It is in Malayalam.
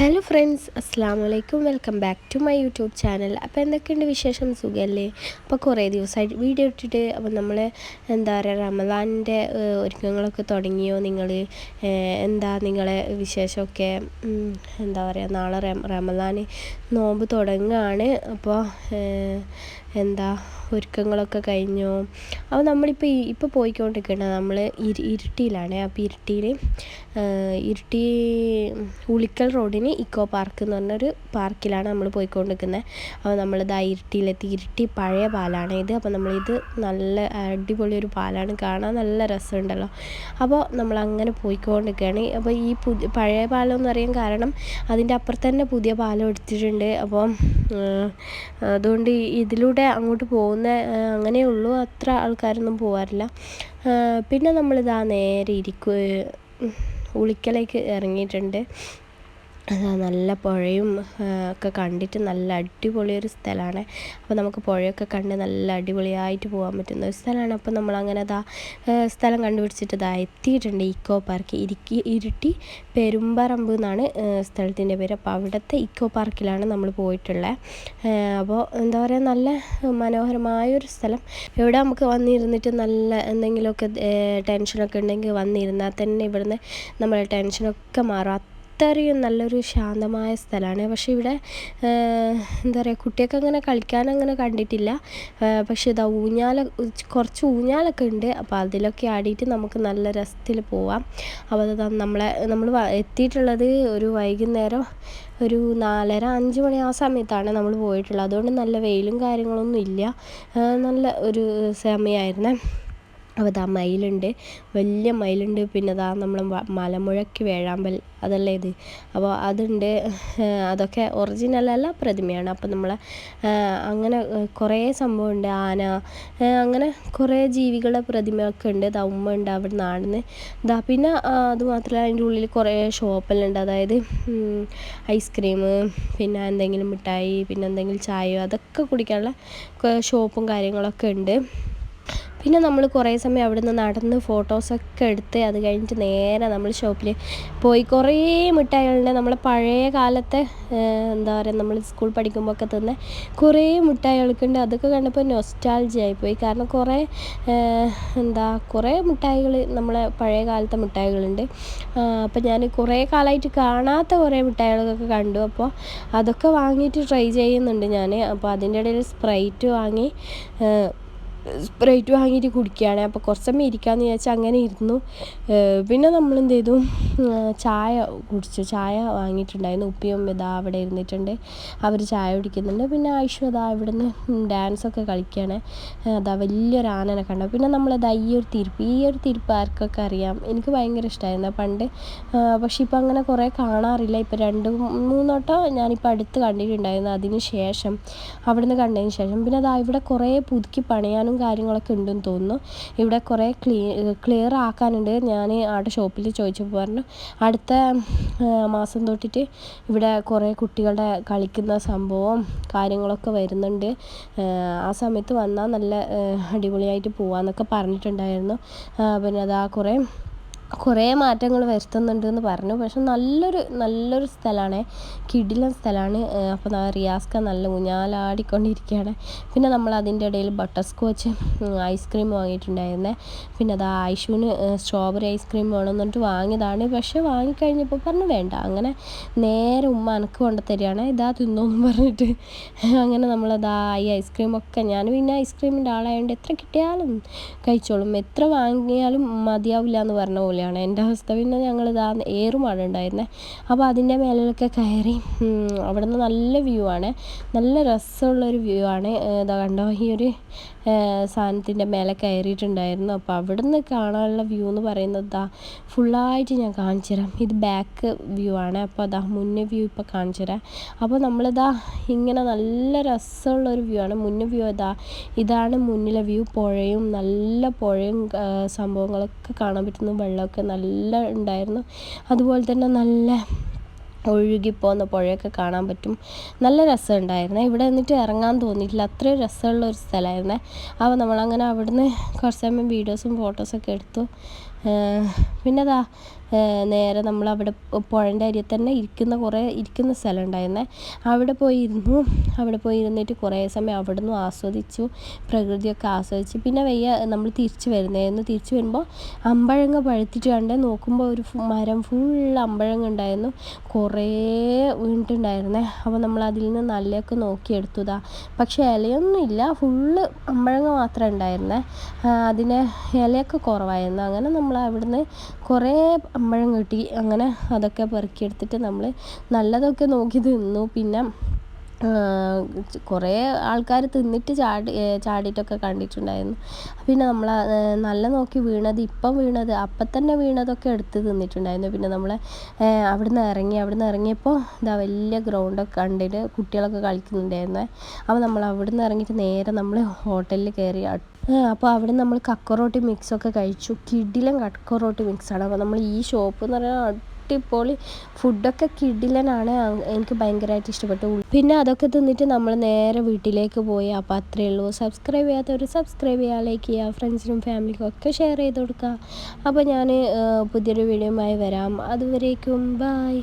ഹലോ ഫ്രണ്ട്സ് അസ്സാം വലൈക്കും welcome back to my YouTube channel അപ്പോൾ എന്തൊക്കെയുണ്ട് വിശേഷം? സുഖമല്ലേ അപ്പോൾ കുറേ ദിവസമായിട്ട് വീഡിയോ ഇട്ടിട്ട് അപ്പോൾ നമ്മൾ എന്താ പറയുക റമദാനിന്റെ ഒരുക്കങ്ങളൊക്കെ തുടങ്ങിയോ? നിങ്ങൾ എന്താ നിങ്ങളെ വിശേഷമൊക്കെ? എന്താ പറയുക നാളെ റമദാൻ നോമ്പ് തുടങ്ങുകയാണ് അപ്പോൾ എന്താ ഒരുക്കങ്ങളൊക്കെ കഴിഞ്ഞോ. അപ്പോൾ നമ്മളിപ്പോൾ ഇപ്പോൾ പോയിക്കൊണ്ടിരിക്കുന്നത് നമ്മൾ ഇരു ഇരുട്ടിയിലാണ്. അപ്പോൾ ഇരുട്ടിയിൽ ഇരുട്ടി ഉളിക്കൽ റോഡിന് ഇക്കോ പാർക്ക് എന്ന് പറഞ്ഞൊരു പാർക്കിലാണ് നമ്മൾ പോയിക്കൊണ്ടിരിക്കുന്നത്. അപ്പോൾ നമ്മളിത് ഇരുട്ടിയിലെത്തി. ഇരുട്ടി പഴയ പാലാണ് ഇത്. അപ്പോൾ നമ്മളിത് നല്ല അടിപൊളി ഒരു പാലാണ്. കാണാൻ നല്ല രസമുണ്ടല്ലോ. അപ്പോൾ നമ്മൾ അങ്ങനെ പോയിക്കൊണ്ടിരിക്കുകയാണ്. അപ്പോൾ ഈ പുതിയ പഴയ പാലം എന്ന് പറയാൻ കാരണം അതിന്റെ അപ്പുറത്ത് തന്നെ പുതിയ പാലം എടുത്തിട്ടുണ്ട്. അപ്പോൾ അതുകൊണ്ട് ഈ- ഇതിലൂടെ അങ്ങോട്ട് പോകുന്ന അങ്ങനെ ഉള്ളൂ. അത്ര ആൾക്കാരൊന്നും പോകാറില്ല പിന്നെ നമ്മളിതാ നേരെ ഇരിക്കു ഉളിക്കലേക്ക് ഇറങ്ങിയിട്ടുണ്ട്. നല്ല പുഴയും ഒക്കെ കണ്ടിട്ട് നല്ല അടിപൊളി ഒരു സ്ഥലമാണ് അപ്പോൾ നമുക്ക് പുഴയൊക്കെ കണ്ട് നല്ല അടിപൊളിയായിട്ട് പോകാൻ പറ്റുന്ന ഒരു സ്ഥലമാണ് അപ്പോൾ നമ്മൾ അങ്ങനെ അതാ സ്ഥലം കണ്ടുപിടിച്ചിട്ട് ഇതാ എത്തിയിട്ടുണ്ട് ഇക്കോ പാർക്ക്. ഇരിക്കി ഇരുട്ടി പെരുമ്പറമ്പ് എന്നാണ് സ്ഥലത്തിന്റെ പേര്. അപ്പോൾ അവിടുത്തെ ഇക്കോ പാർക്കിലാണ് നമ്മൾ പോയിട്ടുള്ളത് അപ്പോൾ എന്താ പറയുക നല്ല മനോഹരമായൊരു സ്ഥലം. എവിടെ നമുക്ക് വന്നിരുന്നിട്ട് നല്ല എന്തെങ്കിലുമൊക്കെ ടെൻഷനൊക്കെ ഉണ്ടെങ്കിൽ വന്നിരുന്നാൽ തന്നെ ഇവിടുന്ന് നമ്മളെ ടെൻഷനൊക്കെ മാറും. അത്രയും നല്ലൊരു ശാന്തമായ സ്ഥലമാണ്. പക്ഷേ ഇവിടെ എന്താ പറയുക കുട്ടിയൊക്കെ അങ്ങനെ കളിക്കാൻ അങ്ങനെ കണ്ടിട്ടില്ല. പക്ഷേ ഇതാ ഊഞ്ഞാല കുറച്ച് ഊഞ്ഞാലൊക്കെ ഉണ്ട്. അപ്പോൾ അതിലൊക്കെ ആടിയിട്ട് നമുക്ക് നല്ല രസത്തിൽ പോവാം. അപ്പോൾ അത് നമ്മളെ നമ്മൾ എത്തിയിട്ടുള്ളത് ഒരു വൈകുന്നേരം ഒരു നാലര അഞ്ച് മണി ആ സമയത്താണ് നമ്മൾ പോയിട്ടുള്ളത്. അതുകൊണ്ട് നല്ല വെയിലും കാര്യങ്ങളൊന്നും ഇല്ല. നല്ല ഒരു സമയമായിരുന്നേ. അപ്പോൾ ദാ മയിലുണ്ട്. വലിയ മയിലുണ്ട്. പിന്നെ ദാ നമ്മൾ മലമുഴക്കി വേഴാമ്പൽ അതല്ലേ ഇത്? അപ്പോൾ അതുണ്ട്. അതൊക്കെ ഒറിജിനൽ അല്ല പ്രതിമയാണ്. അപ്പോൾ നമ്മളെ അങ്ങനെ കുറേ സംഭവമുണ്ട്. ആന അങ്ങനെ കുറേ ജീവികളുടെ പ്രതിമയൊക്കെ ഉണ്ട്. ദാ ഉമ്മ ഉണ്ട് അവിടെ നാടിന് ദാ പിന്നെ അതുമാത്രമല്ല അത് അതിന്റെ ഉള്ളിൽ കുറേ ഷോപ്പെല്ലാം അതായത് ഐസ്ക്രീം പിന്നെ എന്തെങ്കിലും മിഠായി പിന്നെ എന്തെങ്കിലും ചായയോ അതൊക്കെ കുടിക്കാനുള്ള ഷോപ്പും കാര്യങ്ങളൊക്കെ ഉണ്ട്. പിന്നെ നമ്മൾ കുറേ സമയം അവിടെ നിന്ന് നടന്ന് ഫോട്ടോസൊക്കെ എടുത്ത് അത് കഴിഞ്ഞിട്ട് നേരെ നമ്മൾ ഷോപ്പിൽ പോയി. കുറേ മിഠായികളുണ്ട്. നമ്മളെ പഴയ കാലത്തെ എന്താ പറയുക നമ്മൾ സ്കൂൾ പഠിക്കുമ്പോൾ ഒക്കെ തിന്ന കുറേ മിഠായികളൊക്കെ ഉണ്ട് അതൊക്കെ കണ്ടപ്പോൾ നൊസ്റ്റാൾജി ആയിപ്പോയി കാരണം കുറേ എന്താ കുറേ മിഠായികൾ നമ്മളെ പഴയ കാലത്തെ മിഠായികളുണ്ട്. അപ്പോൾ ഞാൻ കുറേ കാലമായിട്ട് കാണാത്ത കുറേ മിഠായികളൊക്കെ കണ്ടു. അപ്പോൾ അതൊക്കെ വാങ്ങിയിട്ട് ട്രൈ ചെയ്യുന്നുണ്ട് ഞാൻ. അപ്പോൾ അതിന്റെ ഇടയിൽ സ്പ്രൈറ്റ് വാങ്ങി സ്പ്രൈറ്റ് വാങ്ങിയിട്ട് കുടിക്കുകയാണ്. അപ്പോൾ കുറച്ച് സമയം ഇരിക്കാമെന്ന് വിചാരിച്ചാൽ അങ്ങനെ ഇരുന്നു. പിന്നെ നമ്മൾ എന്ത് ചെയ്തു? ചായ കുടിച്ചു. ചായ വാങ്ങിയിട്ടുണ്ടായിരുന്നു. ഉപ്പിയും ഇതാ അവിടെ ഇരുന്നിട്ടുണ്ട്. അവർ ചായ കുടിക്കുന്നുണ്ട്. പിന്നെ ആയിഷു അതാ ഇവിടെ ഡാൻസൊക്കെ കളിക്കുകയാണ് അതാ വലിയൊരു ആനനെ കണ്ടു. പിന്നെ നമ്മളതാ ഈ ഒരു തിരുപ്പ് ഈ ഒരു തിരുപ്പ് ആർക്കൊക്കെ അറിയാം? എനിക്ക് ഭയങ്കര ഇഷ്ടമായിരുന്നു പണ്ട് പക്ഷേ പക്ഷെ ഇപ്പം അങ്ങനെ കുറേ കാണാറില്ല. ഇപ്പം രണ്ട് മൂന്നോട്ടം ഞാനിപ്പോൾ അടുത്ത് കണ്ടിട്ടുണ്ടായിരുന്നു അതിന് ശേഷം അവിടുന്ന് കണ്ടതിന് ശേഷം. പിന്നെ അതാ ഇവിടെ കുറേ പുതുക്കി പണിയാനും കാര്യങ്ങളൊക്കെ ഉണ്ടെന്ന് തോന്നുന്നു. ഇവിടെ കുറേ ക്ലീ ക്ലിയർ ആക്കാനുണ്ട്. ഞാൻ ആടെ ഷോപ്പിൽ ചോദിച്ചപ്പോൾ പറഞ്ഞു അടുത്ത മാസം തൊട്ടിട്ട് ഇവിടെ കുറേ കുട്ടികളുടെ കളിക്കുന്ന സംഭവം കാര്യങ്ങളൊക്കെ വരുന്നുണ്ട്. ആ, സമയത്ത് വന്നാൽ നല്ല അടിപൊളിയായിട്ട് പോവാന്നൊക്കെ പറഞ്ഞിട്ടുണ്ടായിരുന്നു. പിന്നെ അതാ കുറേ കുറേ മാറ്റങ്ങൾ വരുത്തുന്നുണ്ട് എന്ന് പറഞ്ഞു. പക്ഷെ നല്ലൊരു നല്ലൊരു സ്ഥലമാണ്. കിടിലൻ സ്ഥലമാണ്. അപ്പോൾ റിയാസ്ക നല്ല ഊഞ്ഞാലാടിക്കൊണ്ടിരിക്കുകയാണ്. പിന്നെ നമ്മൾ അതിന്റെ ഇടയിൽ ബട്ടർ സ്കോച്ച് ഐസ്ക്രീം വാങ്ങിയിട്ടുണ്ടായിരുന്നേ. പിന്നെ അത് ആയിഷുവിന് സ്ട്രോബെറി ഐസ്ക്രീം വേണം എന്നിട്ട് വാങ്ങിയതാണ്. പക്ഷെ വാങ്ങിക്കഴിഞ്ഞപ്പോൾ പറഞ്ഞു വേണ്ട അങ്ങനെ നേരെ ഉമ്മ അനക്ക് കൊണ്ട് തരികയാണ്. ഇതാ തിന്നോന്നും പറഞ്ഞിട്ട്. അങ്ങനെ നമ്മളതാ ഈ ഐസ്ക്രീമൊക്കെ ഞാൻ പിന്നെ ഐസ്ക്രീമിന്റെ ആളായതുകൊണ്ട് എത്ര കിട്ടിയാലും കഴിച്ചോളും. എത്ര വാങ്ങിയാലും മതിയാവില്ല എന്ന് പറഞ്ഞ പോലെയാണ്. എന്റെ അവസ്ഥ പിന്നെ ഏറ് മഴ ഉണ്ടായിരുന്നേ അപ്പോൾ അതിന്റെ മേലിലൊക്കെ കയറി അവിടെ നിന്ന് നല്ല വ്യൂ ആണ്. നല്ല രസമുള്ളൊരു വ്യൂ ആണ്. ഇതാ കണ്ടോ? ഈ ഒരു സാധനത്തിന്റെ മേലെ കയറിയിട്ടുണ്ടായിരുന്നു. അപ്പോൾ അവിടെ നിന്ന് കാണാനുള്ള വ്യൂ എന്ന് പറയുന്നത് ഇതാ ഫുള്ളായിട്ട് ഞാൻ കാണിച്ചു തരാം. ഇത് ബാക്ക് വ്യൂ ആണ്. അപ്പോൾ അതാ മുന്നേ വ്യൂ ഇപ്പോൾ കാണിച്ചു തരാം. അപ്പോൾ നമ്മളിതാ ഇങ്ങനെ നല്ല രസമുള്ളൊരു വ്യൂ ആണ്. മുന്നേ വ്യൂ ഇതാ ഇതാണ് മുന്നിലെ വ്യൂ പുഴയും നല്ല പുഴയും സംഭവങ്ങളൊക്കെ കാണാൻ പറ്റുന്നു വെള്ളമൊക്കെ നല്ല ഉണ്ടായിരുന്നു. അതുപോലെ തന്നെ നല്ല ഒഴുകിപ്പോകുന്ന പുഴയൊക്കെ കാണാൻ പറ്റും. നല്ല രസമുണ്ടായിരുന്നേ ഇവിടെ നിന്നിട്ട് ഇറങ്ങാൻ തോന്നിയിട്ടില്ല. അത്രയും രസമുള്ള ഒരു സ്ഥലമായിരുന്നേ. അപ്പോൾ നമ്മളങ്ങനെ അവിടുന്ന് കുറച്ച് സമയം വീഡിയോസും ഫോട്ടോസൊക്കെ എടുത്തു. പിന്നെ അതാ നേരെ നമ്മൾ അവിടെ പുഴന്റെ അരിയിൽ തന്നെ ഇരിക്കുന്ന കുറേ ഇരിക്കുന്ന സ്ഥലം ഉണ്ടായിരുന്നേ. അവിടെ പോയി ഇരുന്നു അവിടെ പോയി ഇരുന്നിട്ട് കുറേ സമയം അവിടെ നിന്നും ആസ്വദിച്ചു പ്രകൃതിയൊക്കെ ആസ്വദിച്ചു. പിന്നെ വയ്യ നമ്മൾ തിരിച്ച് വരുന്നതായിരുന്നു തിരിച്ചു വരുമ്പോൾ അമ്പഴങ്ങ പഴുത്തിട്ട് കണ്ടേ നോക്കുമ്പോൾ ഒരു മരം ഫുൾ അമ്പഴങ്ങ ഉണ്ടായിരുന്നു. കുറേ വീണിട്ടുണ്ടായിരുന്നേ. അപ്പോൾ നമ്മൾ അതിൽ നിന്ന് നല്ലയൊക്കെ നോക്കിയെടുത്തതാ. പക്ഷേ ഇലയൊന്നും ഇല്ല. ഫുള്ള് അമ്പഴങ്ങ മാത്രമേ ഉണ്ടായിരുന്നേ. അതിന് ഇലയൊക്കെ കുറവായിരുന്നു. അങ്ങനെ നമ്മൾ അവിടുന്ന് കുറേ അമ്പഴം കിട്ടി അങ്ങനെ അതൊക്കെ പെറുക്കിയെടുത്തിട്ട് നമ്മൾ നല്ലതൊക്കെ നോക്കി തിന്നു. പിന്നെ കുറേ ആൾക്കാർ തിന്നിട്ട് ചാടി ചാടിയിട്ടൊക്കെ കണ്ടിട്ടുണ്ടായിരുന്നു. പിന്നെ നമ്മൾ നല്ല നോക്കി വീണത് ഇപ്പം വീണത് അപ്പം തന്നെ വീണതൊക്കെ എടുത്ത് തിന്നിട്ടുണ്ടായിരുന്നു. പിന്നെ നമ്മൾ അവിടുന്ന് ഇറങ്ങി അവിടുന്ന് ഇറങ്ങിയപ്പോൾ ഇതാ വലിയ ഗ്രൗണ്ടൊക്കെ കണ്ടിട്ട് കുട്ടികളൊക്കെ കളിക്കുന്നുണ്ടായിരുന്നേ. അപ്പോൾ നമ്മൾ അവിടുന്ന് ഇറങ്ങിയിട്ട് നേരെ നമ്മൾ ഹോട്ടലിൽ കയറി അപ്പോൾ അവിടെ നമ്മൾ കക്കറോട്ടി മിക്സൊക്കെ കഴിച്ചു. കിഡിലും കക്കറോട്ടി മിക്സാണ് അപ്പോൾ നമ്മൾ ഈ ഷോപ്പ് എന്ന് പറഞ്ഞാൽ അടിപൊളി ഫുഡൊക്കെ കിഡിലനാണ് എനിക്ക് ഭയങ്കരമായിട്ട് ഇഷ്ടപ്പെട്ടു. പിന്നെ അതൊക്കെ തിന്നിട്ട് നമ്മൾ നേരെ വീട്ടിലേക്ക് പോയി. അപ്പോൾ അത്രയേ ഉള്ളൂ. സബ്സ്ക്രൈബ് ചെയ്യാത്തവർ സബ്സ്ക്രൈബ് ചെയ്യുക ലൈക്ക് ചെയ്യുക ഫ്രണ്ട്സിനും ഫാമിലിക്കും ഒക്കെ ഷെയർ ചെയ്ത് കൊടുക്കുക. അപ്പോൾ ഞാൻ പുതിയൊരു വീഡിയോയുമായി വരാം. അതുവരേക്കും ബായ്